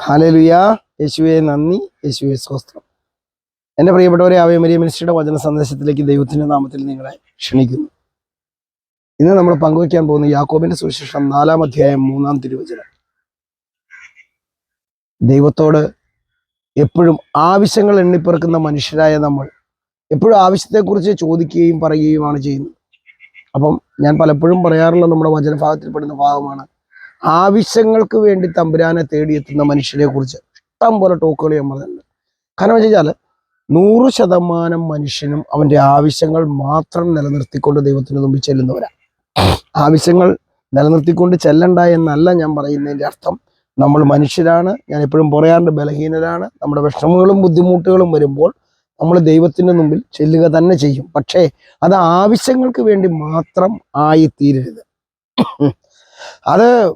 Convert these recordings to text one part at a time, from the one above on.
ഹാലലുയ. യേശുവെ നന്ദി. യേശുവെ സ്വസ്ത്രം എന്റെ പ്രിയപ്പെട്ടവരെ ആവയ മരിയ മിനിസ്ട്രിയുടെ വചന സന്ദേശത്തിലേക്ക് ദൈവത്തിന്റെ നാമത്തിൽ നിങ്ങളെ ക്ഷണിക്കുന്നു. ഇന്ന് നമ്മൾ പങ്കുവയ്ക്കാൻ പോകുന്ന യാക്കോബിന്റെ സുവിശേഷം നാലാം അധ്യായം മൂന്നാം തിരുവചനം. ദൈവത്തോട് എപ്പോഴും ആവശ്യങ്ങൾ എണ്ണിപ്പെറുക്കുന്ന മനുഷ്യരായ നമ്മൾ എപ്പോഴും ആവശ്യത്തെക്കുറിച്ച് ചോദിക്കുകയും പറയുകയുമാണ് ചെയ്യുന്നത്. അപ്പം ഞാൻ പലപ്പോഴും പറയാറുള്ള നമ്മുടെ വചനഭാഗത്തിൽപ്പെടുന്ന ഭാഗമാണ് ആവശ്യങ്ങൾക്ക് വേണ്ടി തമ്പുരാനെ തേടിയെത്തുന്ന മനുഷ്യരെ കുറിച്ച് ഇഷ്ടം പോലെ ടോക്കുകൾ ഞാൻ പറഞ്ഞിട്ടുണ്ട്. കാരണം വെച്ച് കഴിഞ്ഞാൽ നൂറ് ശതമാനം മനുഷ്യനും അവന്റെ ആവശ്യങ്ങൾ മാത്രം നിലനിർത്തിക്കൊണ്ട് ദൈവത്തിന് മുമ്പിൽ ചെല്ലുന്നവരാ. ആവശ്യങ്ങൾ നിലനിർത്തിക്കൊണ്ട് ചെല്ലണ്ട എന്നല്ല ഞാൻ പറയുന്നതിന്റെ അർത്ഥം. നമ്മൾ മനുഷ്യരാണ് ഞാൻ എപ്പോഴും പറയാറുണ്ട് ബലഹീനരാണ്. നമ്മുടെ വിഷമങ്ങളും ബുദ്ധിമുട്ടുകളും വരുമ്പോൾ നമ്മൾ ദൈവത്തിന്റെ മുമ്പിൽ ചെല്ലുക തന്നെ ചെയ്യും. പക്ഷേ അത് ആവശ്യങ്ങൾക്ക് വേണ്ടി മാത്രം ആയിത്തീരരുത്. അത്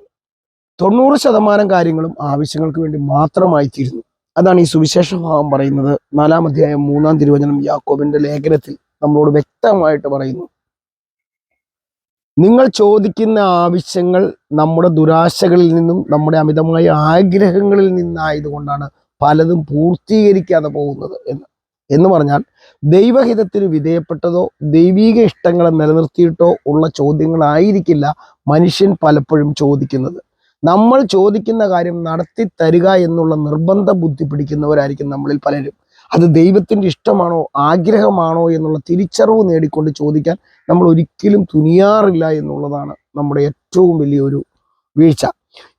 തൊണ്ണൂറ് ശതമാനം കാര്യങ്ങളും ആവശ്യങ്ങൾക്ക് വേണ്ടി മാത്രമായി തീരുന്നു അതാണ് ഈ സുവിശേഷ ഭാവം പറയുന്നത്. നാലാം അധ്യായം മൂന്നാം തിരുവചനം യാക്കോബിന്റെ ലേഖനത്തിൽ നമ്മളോട് വ്യക്തമായിട്ട് പറയുന്നു. നിങ്ങൾ ചോദിക്കുന്ന ആവശ്യങ്ങൾ നമ്മുടെ ദുരാശകളിൽ നിന്നും നമ്മുടെ അമിതമായ ആഗ്രഹങ്ങളിൽ നിന്നായതുകൊണ്ടാണ് പലതും പൂർത്തീകരിക്കാതെ പോകുന്നത് എന്ന്. എന്ന് പറഞ്ഞാൽ ദൈവഹിതത്തിന് വിധേയപ്പെട്ടതോ ദൈവീക ഇഷ്ടങ്ങളെ നിലനിർത്തിയിട്ടോ ഉള്ള ചോദ്യങ്ങളായിരിക്കില്ല മനുഷ്യൻ പലപ്പോഴും ചോദിക്കുന്നത്. നമ്മൾ ചോദിക്കുന്ന കാര്യം നടത്തി തരിക എന്നുള്ള നിർബന്ധ ബുദ്ധി പിടിക്കുന്നവരായിരിക്കും നമ്മളിൽ പലരും. അത് ദൈവത്തിന്റെ ഇഷ്ടമാണോ ആഗ്രഹമാണോ എന്നുള്ള തിരിച്ചറിവ് നേടിക്കൊണ്ട് ചോദിക്കാൻ നമ്മൾ ഒരിക്കലും തുനിയാറില്ല എന്നുള്ളതാണ് നമ്മുടെ ഏറ്റവും വലിയൊരു വീഴ്ച.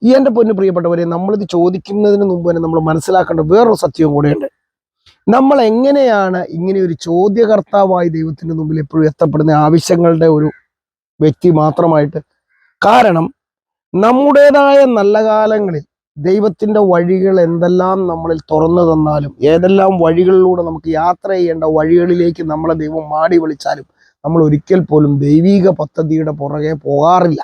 ഈ എന്റെ പൊന്നു പ്രിയപ്പെട്ടവരെ നമ്മളിത് ചോദിക്കുന്നതിന് മുമ്പ് തന്നെ നമ്മൾ മനസ്സിലാക്കേണ്ട വേറൊരു സത്യവും കൂടെയുണ്ട്. നമ്മൾ എങ്ങനെയാണ് ഇങ്ങനെ ഒരു ചോദ്യകർത്താവായി ദൈവത്തിന്റെ മുമ്പിൽ എപ്പോഴും എത്തപ്പെടുന്ന ആവശ്യങ്ങളുടെ ഒരു വ്യക്തി മാത്രമായിട്ട്? കാരണം നമ്മുടേതായ നല്ല കാലങ്ങളിൽ ദൈവത്തിന്റെ വഴികൾ എന്തെല്ലാം നമ്മളിൽ തുറന്നു തന്നാലും ഏതെല്ലാം വഴികളിലൂടെ നമുക്ക് യാത്ര ചെയ്യേണ്ട വഴികളിലേക്ക് നമ്മളെ ദൈവം മാടി വിളിച്ചാലും നമ്മൾ ഒരിക്കൽ പോലും ദൈവീക പദ്ധതിയുടെ പുറകെ പോകാറില്ല.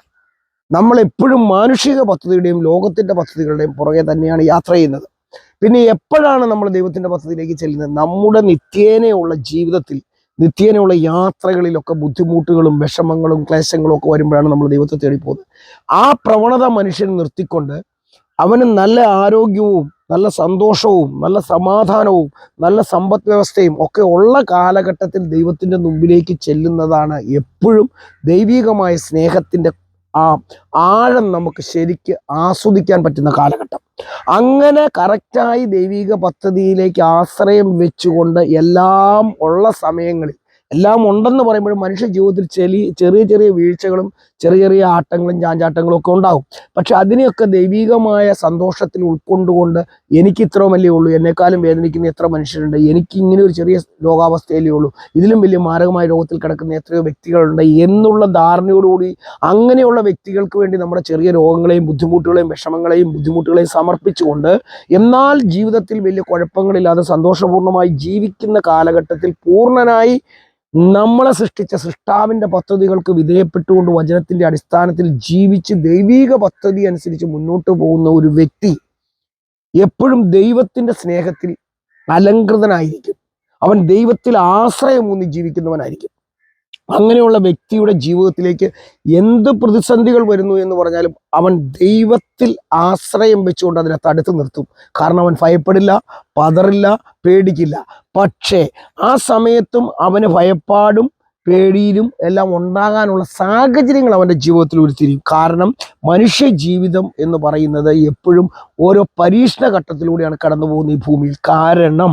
നമ്മൾ എപ്പോഴും മാനുഷിക പദ്ധതിയുടെയും ലോകത്തിന്റെ പദ്ധതികളുടെയും പുറകെ തന്നെയാണ് യാത്ര ചെയ്യുന്നത്. പിന്നെ എപ്പോഴാണ് നമ്മൾ ദൈവത്തിന്റെ പദ്ധതിയിലേക്ക് ചെല്ലുന്നത്? നമ്മുടെ നിത്യേനയുള്ള ജീവിതത്തിൽ നിത്യേനയുള്ള യാത്രകളിലൊക്കെ ബുദ്ധിമുട്ടുകളും വിഷമങ്ങളും ക്ലേശങ്ങളും ഒക്കെ വരുമ്പോഴാണ് നമ്മൾ ദൈവത്തെ തേടി പോകുന്നത് ആ പ്രവണത മനുഷ്യൻ നിർത്തിക്കൊണ്ട് അവന് നല്ല ആരോഗ്യവും നല്ല സന്തോഷവും നല്ല സമാധാനവും നല്ല സമ്പദ് വ്യവസ്ഥയും ഒക്കെ ഉള്ള കാലഘട്ടത്തിൽ ദൈവത്തിന്റെ മുമ്പിലേക്ക് ചെല്ലുന്നതാണ് എപ്പോഴും ദൈവികമായ സ്നേഹത്തിന്റെ ആ ആഴം നമുക്ക് ശരിക്ക് ആസ്വദിക്കാൻ പറ്റുന്ന കാലഘട്ടം. അങ്ങനെ കറക്റ്റായി ദൈവിക പദ്ധതിയിലേക്ക് ആശ്രയം വെച്ചുകൊണ്ട് എല്ലാം ഉള്ള സമയങ്ങളിൽ എല്ലാം ഉണ്ടെന്ന് പറയുമ്പോഴും മനുഷ്യ ജീവിതത്തിൽ ചെലി ചെറിയ ചെറിയ വീഴ്ചകളും ചെറിയ ചെറിയ ആട്ടങ്ങളും ചാഞ്ചാട്ടങ്ങളും ഒക്കെ ഉണ്ടാവും പക്ഷെ അതിനെയൊക്കെ ദൈവികമായ സന്തോഷത്തിൽ ഉൾക്കൊണ്ടുകൊണ്ട് എനിക്ക് ഇത്ര വലിയ ഉള്ളൂ എന്നെക്കാളും വേദനിക്കുന്ന എത്ര മനുഷ്യരുണ്ട് എനിക്ക് ഇങ്ങനെ ഒരു ചെറിയ രോഗാവസ്ഥയിലേ ഉള്ളൂ ഇതിലും വലിയ മാരകമായ രോഗത്തിൽ കിടക്കുന്ന എത്രയോ വ്യക്തികളുണ്ട് എന്നുള്ള ധാരണയോടുകൂടി അങ്ങനെയുള്ള വ്യക്തികൾക്ക് വേണ്ടി നമ്മുടെ ചെറിയ രോഗങ്ങളെയും ബുദ്ധിമുട്ടുകളെയും വിഷമങ്ങളെയും ബുദ്ധിമുട്ടുകളെയും സമർപ്പിച്ചുകൊണ്ട് എന്നാൽ ജീവിതത്തിൽ വലിയ കുഴപ്പങ്ങളില്ലാതെ സന്തോഷപൂർണമായി ജീവിക്കുന്ന കാലഘട്ടത്തിൽ പൂർണനായി നമ്മളെ സൃഷ്ടിച്ച സൃഷ്ടാവിന്റെ പദ്ധതികൾക്ക് വിധേയപ്പെട്ടുകൊണ്ട് വചനത്തിന്റെ അടിസ്ഥാനത്തിൽ ജീവിച്ച് ദൈവീക പദ്ധതി അനുസരിച്ച് മുന്നോട്ട് പോകുന്ന ഒരു വ്യക്തി എപ്പോഴും ദൈവത്തിന്റെ സ്നേഹത്തിൽ അലങ്കൃതനായിരിക്കും. അവൻ ദൈവത്തിൽ ആശ്രയമൂന്നി ജീവിക്കുന്നവനായിരിക്കും. അങ്ങനെയുള്ള വ്യക്തിയുടെ ജീവിതത്തിലേക്ക് എന്ത് പ്രതിസന്ധികൾ വരുന്നു എന്ന് പറഞ്ഞാലും അവൻ ദൈവത്തിൽ ആശ്രയം വെച്ചുകൊണ്ട് അതിനെ തടുത്തു നിർത്തും. കാരണം അവൻ ഭയപ്പെടില്ല പതറില്ല പേടിക്കില്ല. പക്ഷേ ആ സമയത്തും അവന് ഭയപ്പാടും പേടിയിലും എല്ലാം ഉണ്ടാകാനുള്ള സാഹചര്യങ്ങൾ അവന്റെ ജീവിതത്തിൽ ഉരുത്തിരിക്കും കാരണം മനുഷ്യ ജീവിതം എന്ന് പറയുന്നത് എപ്പോഴും ഓരോ പരീക്ഷണ ഘട്ടത്തിലൂടെയാണ് കടന്നു പോകുന്നത് ഈ ഭൂമിയിൽ. കാരണം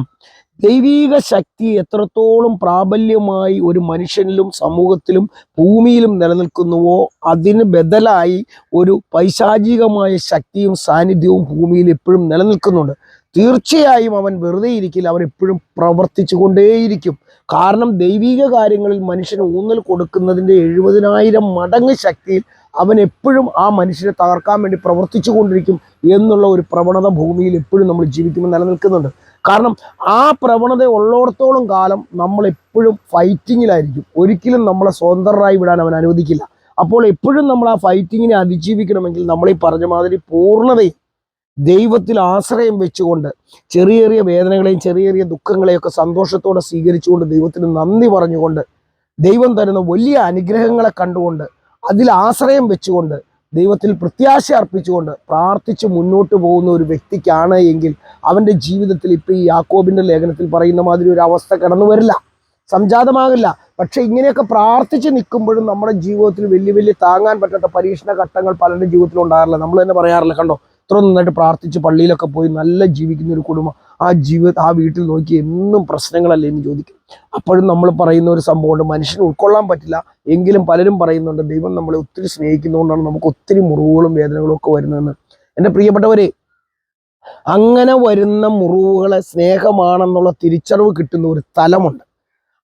ദൈവീക ശക്തി എത്രത്തോളം പ്രാബല്യമായി ഒരു മനുഷ്യനിലും സമൂഹത്തിലും ഭൂമിയിലും നിലനിൽക്കുന്നുവോ അതിന് ബദലായി ഒരു പൈശാചികമായ ശക്തിയും സാന്നിധ്യവും ഭൂമിയിൽ എപ്പോഴും നിലനിൽക്കുന്നുണ്ട്. തീർച്ചയായും അവൻ വെറുതെ ഇരിക്കില്ല. അവൻ എപ്പോഴും പ്രവർത്തിച്ചു കൊണ്ടേയിരിക്കും. കാരണം ദൈവീക കാര്യങ്ങളിൽ മനുഷ്യന് ഊന്നൽ കൊടുക്കുന്നതിന്റെ എഴുപതിനായിരം മടങ്ങ് ശക്തിയിൽ അവൻ എപ്പോഴും ആ മനുഷ്യനെ തകർക്കാൻ വേണ്ടി പ്രവർത്തിച്ചു കൊണ്ടിരിക്കും എന്നുള്ള ഒരു പ്രവണത ഭൂമിയിൽ എപ്പോഴും നമ്മൾ ജീവിക്കുമ്പോൾ നിലനിൽക്കുന്നുണ്ട്. കാരണം ആ പ്രവണത ഉള്ളിടത്തോളം കാലം നമ്മൾ എപ്പോഴും ഫൈറ്റിങ്ങിലായിരിക്കും ഒരിക്കലും നമ്മളെ സ്വതന്ത്രരായി വിടാൻ അവൻ അനുവദിക്കില്ല. അപ്പോൾ എപ്പോഴും നമ്മൾ ആ ഫൈറ്റിങ്ങിനെ അതിജീവിക്കണമെങ്കിൽ നമ്മൾ ഈ പറഞ്ഞ മാതിരി പൂർണതയും ദൈവത്തിൽ ആശ്രയം വെച്ചുകൊണ്ട് ചെറിയ ചെറിയ വേദനകളെയും ചെറിയ ചെറിയ ദുഃഖങ്ങളെയൊക്കെ സന്തോഷത്തോടെ സ്വീകരിച്ചുകൊണ്ട് ദൈവത്തിന് നന്ദി പറഞ്ഞുകൊണ്ട് ദൈവം തരുന്ന വലിയ അനുഗ്രഹങ്ങളെ കണ്ടുകൊണ്ട് അതിൽ ആശ്രയം വെച്ചുകൊണ്ട് ദൈവത്തിൽ പ്രത്യാശ അർപ്പിച്ചുകൊണ്ട് പ്രാർത്ഥിച്ച് മുന്നോട്ട് പോകുന്ന ഒരു വ്യക്തിക്കാണ് എങ്കിൽ അവന്റെ ജീവിതത്തിൽ ഇപ്പോൾ ഈ യാക്കോബിന്റെ ലേഖനത്തിൽ പറയുന്ന മാതിരി ഒരു അവസ്ഥ കടന്നു വരില്ല. സംജാതമാകില്ല. പക്ഷേ ഇങ്ങനെയൊക്കെ പ്രാർത്ഥിച്ച് നിൽക്കുമ്പോഴും നമ്മുടെ ജീവിതത്തിൽ വലിയ വലിയ താങ്ങാൻ പറ്റാത്ത പരീക്ഷണ ഘട്ടങ്ങൾ പലരുടെ ജീവിതത്തിൽ ഉണ്ടാകാറില്ല. നമ്മൾ തന്നെ പറയാറില്ല കണ്ടോ? ഇത്ര നന്നായിട്ട് പ്രാർത്ഥിച്ച് പള്ളിയിലൊക്കെ പോയി നല്ല ജീവിക്കുന്ന ഒരു കുടുംബം ആ ജീവിത ആ വീട്ടിൽ നോക്കി എന്നും പ്രശ്നങ്ങളല്ലേ എന്ന് ചോദിക്കും. അപ്പോഴും നമ്മൾ പറയുന്ന ഒരു സംഭവമുണ്ട് മനുഷ്യന് ഉൾക്കൊള്ളാൻ പറ്റില്ല. എങ്കിലും പലരും പറയുന്നുണ്ട് ദൈവം നമ്മളെ ഒത്തിരി സ്നേഹിക്കുന്നതുകൊണ്ടാണ് നമുക്ക് ഒത്തിരി മുറിവുകളും വേദനകളും ഒക്കെ വരുന്നതെന്ന്. എന്റെ പ്രിയപ്പെട്ടവരെ അങ്ങനെ വരുന്ന മുറിവുകളെ സ്നേഹമാണെന്നുള്ള തിരിച്ചറിവ് കിട്ടുന്ന ഒരു തലമുണ്ട്.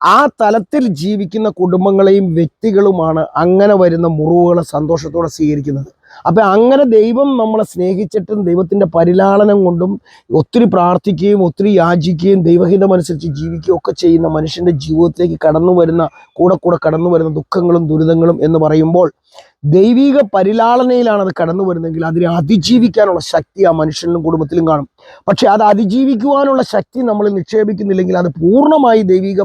ആ തലത്തിൽ ജീവിക്കുന്ന കുടുംബങ്ങളെയും വ്യക്തികളുമാണ് അങ്ങനെ വരുന്ന മുറിവുകളെ സന്തോഷത്തോടെ സ്വീകരിക്കുന്നത്. അപ്പൊ അങ്ങനെ ദൈവം നമ്മളെ സ്നേഹിച്ചിട്ടും ദൈവത്തിന്റെ പരിലാളനം കൊണ്ടും ഒത്തിരി പ്രാർത്ഥിക്കുകയും ഒത്തിരി യാചിക്കുകയും ദൈവഹിതം അനുസരിച്ച് ജീവിക്കുകയും ഒക്കെ ചെയ്യുന്ന മനുഷ്യന്റെ ജീവിതത്തിലേക്ക് കടന്നു വരുന്ന കൂടെ കൂടെ കടന്നു വരുന്ന ദുഃഖങ്ങളും ദുരിതങ്ങളും എന്ന് പറയുമ്പോൾ ദൈവിക പരിലാളനയിലാണ് അത് കടന്നു വരുന്നതെങ്കിൽ അതിനെ അതിജീവിക്കാനുള്ള ശക്തി ആ മനുഷ്യനിലും കുടുംബത്തിലും കാണും. പക്ഷെ അത് അതിജീവിക്കുവാനുള്ള ശക്തി നമ്മൾ നിക്ഷേപിക്കുന്നില്ലെങ്കിൽ അത് പൂർണമായി ദൈവിക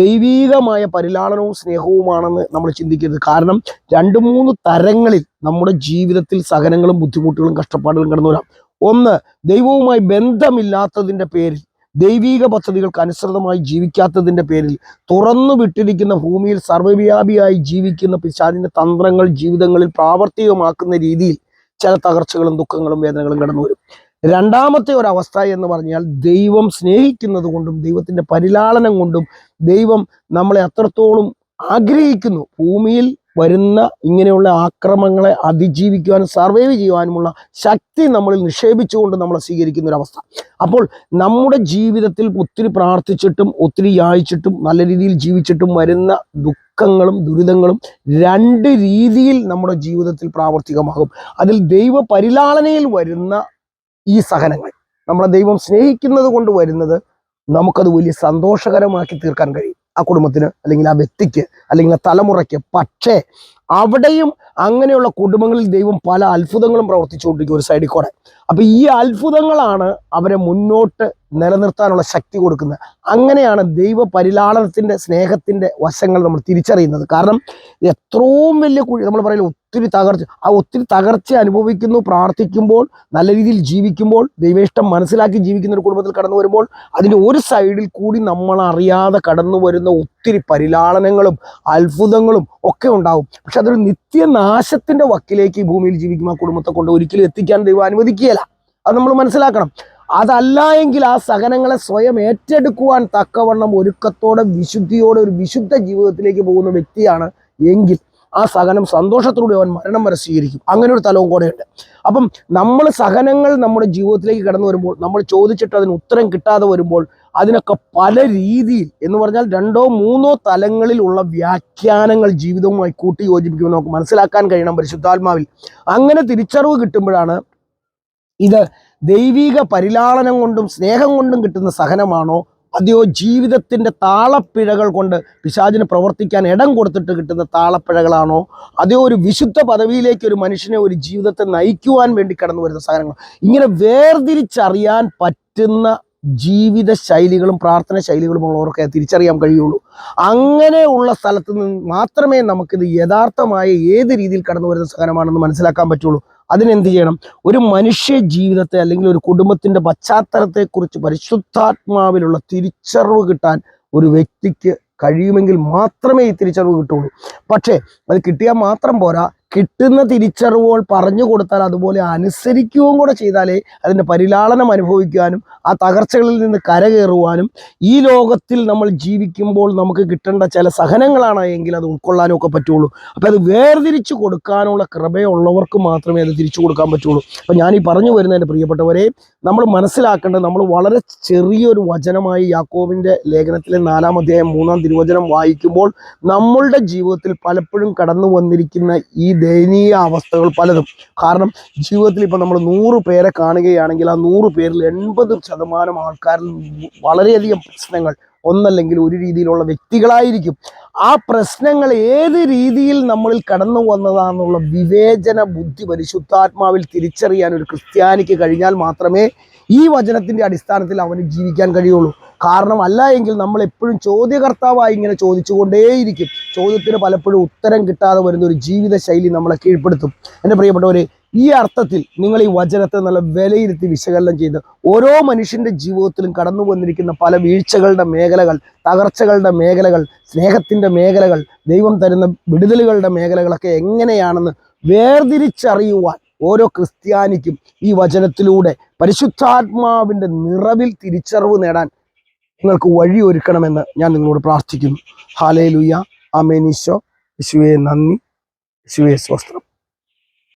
ദൈവീകമായ പരിലാളനവും സ്നേഹവുമാണെന്ന് നമ്മൾ ചിന്തിക്കരുത്. കാരണം രണ്ട് മൂന്ന് തരങ്ങളിൽ നമ്മുടെ ജീവിതത്തിൽ സഹനങ്ങളും ബുദ്ധിമുട്ടുകളും കഷ്ടപ്പാടുകളും കടന്നു വരാം. ഒന്ന് ദൈവവുമായി ബന്ധമില്ലാത്തതിന്റെ പേരിൽ ദൈവീക പദ്ധതികൾക്ക് അനുസൃതമായി ജീവിക്കാത്തതിന്റെ പേരിൽ തുറന്നു വിട്ടിരിക്കുന്ന ഭൂമിയിൽ സർവവ്യാപിയായി ജീവിക്കുന്ന പിശാദിന്റെ തന്ത്രങ്ങൾ ജീവിതങ്ങളിൽ പ്രാവർത്തികമാക്കുന്ന രീതിയിൽ ചില തകർച്ചകളും ദുഃഖങ്ങളും വേദനകളും കടന്നു വരും. രണ്ടാമത്തെ ഒരു അവസ്ഥ എന്ന് പറഞ്ഞാൽ ദൈവം സ്നേഹിക്കുന്നത് കൊണ്ടും ദൈവത്തിന്റെ പരിലാളനം കൊണ്ടും ദൈവം നമ്മളെ അത്രത്തോളം ആഗ്രഹിക്കുന്നു. ഭൂമിയിൽ വരുന്ന ഇങ്ങനെയുള്ള ആക്രമങ്ങളെ അതിജീവിക്കുവാനും സർവൈവ് ചെയ്യുവാനുമുള്ള ശക്തി നമ്മളിൽ നിക്ഷേപിച്ചുകൊണ്ട് നമ്മളെ സ്വീകരിക്കുന്ന ഒരു അവസ്ഥ അപ്പോൾ നമ്മുടെ ജീവിതത്തിൽ ഒത്തിരി പ്രാർത്ഥിച്ചിട്ടും ഒത്തിരി യാചിച്ചിട്ടും നല്ല രീതിയിൽ ജീവിച്ചിട്ടും വരുന്ന ദുഃഖങ്ങളും ദുരിതങ്ങളും രണ്ട് രീതിയിൽ നമ്മുടെ ജീവിതത്തിൽ പ്രാവർത്തികമാകും. അതിൽ ദൈവ പരിലാളനയിൽ വരുന്ന ഈ സഹനങ്ങൾ. നമ്മളെ ദൈവം സ്നേഹിക്കുന്നത് കൊണ്ട് വരുന്നത് നമുക്കത് വലിയ സന്തോഷകരമാക്കി തീർക്കാൻ കഴിയും. ആ കുടുംബത്തിന് അല്ലെങ്കിൽ ആ വ്യക്തിക്ക് അല്ലെങ്കിൽ ആ തലമുറയ്ക്ക്. പക്ഷേ അവിടെയും അങ്ങനെയുള്ള കുടുംബങ്ങളിൽ ദൈവം പല അത്ഭുതങ്ങളും പ്രവർത്തിച്ചുകൊണ്ടിരിക്കും ഒരു സൈഡിൽ കൂടെ. അപ്പൊ ഈ അത്ഭുതങ്ങളാണ് അവരെ മുന്നോട്ട് നിലനിർത്താനുള്ള ശക്തി കൊടുക്കുന്നത്. അങ്ങനെയാണ് ദൈവ പരിലാളനത്തിന്റെ സ്നേഹത്തിന്റെ വശങ്ങൾ നമ്മൾ തിരിച്ചറിയുന്നത്. കാരണം എത്രയും വലിയ കുഴി നമ്മൾ പറയില്ല ഒത്തിരി തകർച്ച ആ ഒത്തിരി തകർച്ച അനുഭവിക്കുന്നു പ്രാർത്ഥിക്കുമ്പോൾ നല്ല രീതിയിൽ ജീവിക്കുമ്പോൾ ദൈവേഷ്ടം മനസ്സിലാക്കി ജീവിക്കുന്ന ഒരു കുടുംബത്തിൽ കടന്നു വരുമ്പോൾ അതിന്റെ ഒരു സൈഡിൽ കൂടി നമ്മൾ അറിയാതെ കടന്നു വരുന്ന ഒത്തിരി പരിലാളനങ്ങളും അത്ഭുതങ്ങളും ഒക്കെ ഉണ്ടാവും. പക്ഷെ അതൊരു നിത്യനാശത്തിന്റെ വക്കിലേക്ക് ഈ ഭൂമിയിൽ ജീവിക്കുന്ന ആ കുടുംബത്തെ കൊണ്ട് ഒരിക്കലും എത്തിക്കാൻ ദൈവം അനുവദിക്കുകയില്ല. അത് നമ്മൾ മനസ്സിലാക്കണം. അതല്ല എങ്കിൽ ആ സഹനങ്ങളെ സ്വയം ഏറ്റെടുക്കുവാൻ തക്കവണ്ണം ഒരുക്കത്തോടെ വിശുദ്ധിയോടെ ഒരു വിശുദ്ധ ജീവിതത്തിലേക്ക് പോകുന്ന വ്യക്തിയാണ് എങ്കിൽ ആ സഹനം സന്തോഷത്തോടെ അവൻ മരണം വരെ സ്വീകരിക്കും. അങ്ങനെ ഒരു തലവും കൂടെയുണ്ട്. അപ്പം നമ്മൾ സഹനങ്ങൾ നമ്മുടെ ജീവിതത്തിലേക്ക് കടന്നു വരുമ്പോൾ നമ്മൾ ചോദിച്ചിട്ട് അതിന് ഉത്തരം കിട്ടാതെ വരുമ്പോൾ അതിനൊക്കെ പല രീതിയിൽ എന്ന് പറഞ്ഞാൽ രണ്ടോ മൂന്നോ തലങ്ങളിലുള്ള വ്യാഖ്യാനങ്ങൾ ജീവിതവുമായി കൂട്ടി യോജിപ്പിക്കുമ്പോൾ നമുക്ക് മനസ്സിലാക്കാൻ കഴിയണം പരിശുദ്ധാത്മാവിൽ. അങ്ങനെ തിരിച്ചറിവ് കിട്ടുമ്പോഴാണ് ഇത് ദൈവിക പരിലാളനം കൊണ്ടും സ്നേഹം കൊണ്ടും കിട്ടുന്ന സഹനമാണോ അതെയോ ജീവിതത്തിന്റെ താളപ്പിഴകൾ കൊണ്ട് പിശാചിന് പ്രവർത്തിക്കാൻ ഇടം കൊടുത്തിട്ട് കിട്ടുന്ന താളപ്പിഴകളാണോ? അതെയോ ഒരു വിശുദ്ധ പദവിയിലേക്ക് ഒരു മനുഷ്യനെ ഒരു ജീവിതത്തെ നയിക്കുവാൻ വേണ്ടി കടന്നു വരുന്ന സാധനങ്ങൾ ഇങ്ങനെ വേർതിരിച്ചറിയാൻ പറ്റുന്ന ജീവിത ശൈലികളും പ്രാർത്ഥന ശൈലികളും ഉള്ളവർക്ക് തിരിച്ചറിയാൻ കഴിയുള്ളൂ. അങ്ങനെയുള്ള സ്ഥലത്ത് നിന്ന് മാത്രമേ നമുക്കിത് യഥാർത്ഥമായ ഏത് രീതിയിൽ കടന്നു വരുന്ന സഹനമാണെന്ന് മനസ്സിലാക്കാൻ പറ്റുള്ളൂ. അതിനെന്ത് ചെയ്യണം? ഒരു മനുഷ്യ ജീവിതത്തെ അല്ലെങ്കിൽ ഒരു കുടുംബത്തിന്റെ പശ്ചാത്തലത്തെക്കുറിച്ച് പരിശുദ്ധാത്മാവിലുള്ള തിരിച്ചറിവ് കിട്ടാൻ ഒരു വ്യക്തിക്ക് കഴിയുമെങ്കിൽ മാത്രമേ ഈ തിരിച്ചറിവ് കിട്ടുള്ളൂ പക്ഷേ അത് കിട്ടിയാൽ മാത്രം പോരാ കിട്ടുന്ന തിരിച്ചറിവുകൾ പറഞ്ഞു കൊടുത്താൽ അതുപോലെ അനുസരിക്കുകയും കൂടെ ചെയ്താലേ അതിന്റെ പരിലാളനം അനുഭവിക്കാനും ആ തകർച്ചകളിൽ നിന്ന് കരകയറുവാനും ഈ ലോകത്തിൽ നമ്മൾ ജീവിക്കുമ്പോൾ നമുക്ക് കിട്ടേണ്ട ചില സഹനങ്ങളാണ് എങ്കിൽ അത് ഉൾക്കൊള്ളാനും ഒക്കെ പറ്റുള്ളൂ. അപ്പം അത് വേർതിരിച്ച് കൊടുക്കാനുള്ള കൃപയുള്ളവർക്ക് മാത്രമേ അത് തിരിച്ചു കൊടുക്കാൻ പറ്റുള്ളൂ. അപ്പം ഞാൻ ഈ പറഞ്ഞു വരുന്നതിന്റെ പ്രിയപ്പെട്ടവരെ നമ്മൾ മനസ്സിലാക്കേണ്ടത് നമ്മൾ വളരെ ചെറിയൊരു വചനമായി യാക്കോവിന്റെ ലേഖനത്തിലെ നാലാം അധ്യായം മൂന്നാം തിരുവചനം വായിക്കുമ്പോൾ നമ്മളുടെ ജീവിതത്തിൽ പലപ്പോഴും കടന്നു വന്നിരിക്കുന്ന ഈ ദയനീയ അവസ്ഥകൾ പലതും. കാരണം ജീവിതത്തിൽ ഇപ്പം നമ്മൾ നൂറ് പേരെ കാണുകയാണെങ്കിൽ ആ നൂറ് പേരിൽ എൺപത് ശതമാനം ആൾക്കാരിൽ വളരെയധികം പ്രശ്നങ്ങൾ ഒന്നല്ലെങ്കിൽ ഒരു രീതിയിലുള്ള വ്യക്തികളായിരിക്കും. ആ പ്രശ്നങ്ങൾ ഏത് രീതിയിൽ നമ്മളിൽ കടന്നു വന്നതാണെന്നുള്ള വിവേചന ബുദ്ധി പരിശുദ്ധാത്മാവിൽ തിരിച്ചറിയാൻ ഒരു ക്രിസ്ത്യാനിക്ക് കഴിഞ്ഞാൽ മാത്രമേ ഈ വചനത്തിന്റെ അടിസ്ഥാനത്തിൽ അവന് ജീവിക്കാൻ കഴിയുള്ളൂ. കാരണം അല്ല എങ്കിൽ നമ്മൾ എപ്പോഴും ചോദ്യകർത്താവായി ഇങ്ങനെ ചോദിച്ചുകൊണ്ടേയിരിക്കും. ചോദ്യത്തിന് പലപ്പോഴും ഉത്തരം കിട്ടാതെ വരുന്ന ഒരു ജീവിത ശൈലി നമ്മളെ കീഴ്പ്പെടുത്തും. എന്റെ പ്രിയപ്പെട്ടവരെ ഈ അർത്ഥത്തിൽ നിങ്ങൾ ഈ വചനത്തെ നല്ല വിലയിരുത്തി വിശകലനം ചെയ്ത് ഓരോ മനുഷ്യന്റെ ജീവിതത്തിലും കടന്നു വന്നിരിക്കുന്ന പല വീഴ്ചകളുടെ മേഖലകൾ തകർച്ചകളുടെ മേഖലകൾ സ്നേഹത്തിന്റെ മേഖലകൾ ദൈവം തരുന്ന വിടുതലുകളുടെ മേഖലകളൊക്കെ എങ്ങനെയാണെന്ന് വേർതിരിച്ചറിയുവാൻ ഓരോ ക്രിസ്ത്യാനിക്കും ഈ വചനത്തിലൂടെ പരിശുദ്ധാത്മാവിന്റെ നിറവിൽ തിരിച്ചറിവ് നേടാൻ നിങ്ങൾക്ക് വഴിയൊരുക്കണമെന്ന് ഞാൻ നിങ്ങളോട് പ്രാർത്ഥിക്കുന്നു. ഹാലേ ലുയ്യ അമേനീശോ യേശുവെ നന്ദി. യേശുവെ സ്വസ്ത്രം